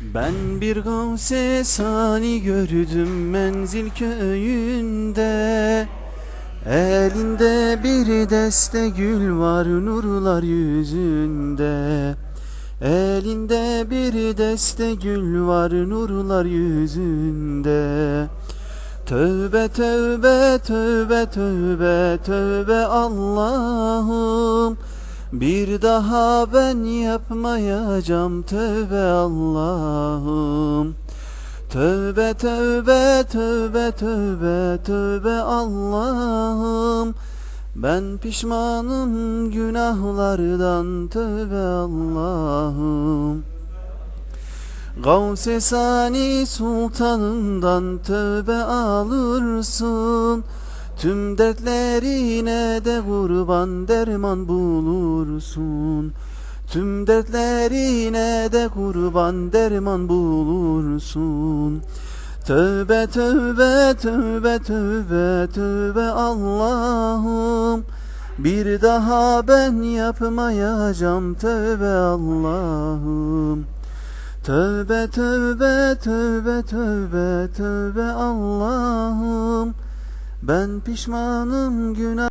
Ben bir gavse sani gördüm menzil köyünde. Elinde bir deste gül var nurlar yüzünde. Elinde bir deste gül var nurlar yüzünde. Tövbe tövbe tövbe tövbe tövbe Allah'ım bir daha ben yapmayacağım. Tövbe Allah'ım. Tövbe tövbe tövbe tövbe tövbe Allah'ım. Ben pişmanım günahlardan. Tövbe Allah'ım. Gavs-ı Sani sultanından tövbe alırsın Tüm dertlerine de kurban derman bulursun. Tüm dertlerine de kurban derman bulursun. Tövbe tövbe tövbe tövbe tövbe Allah'ım. Bir daha ben yapmayacağım tövbe Allah'ım. Tövbe tövbe tövbe tövbe tövbe Allah'ım ben pişmanım günah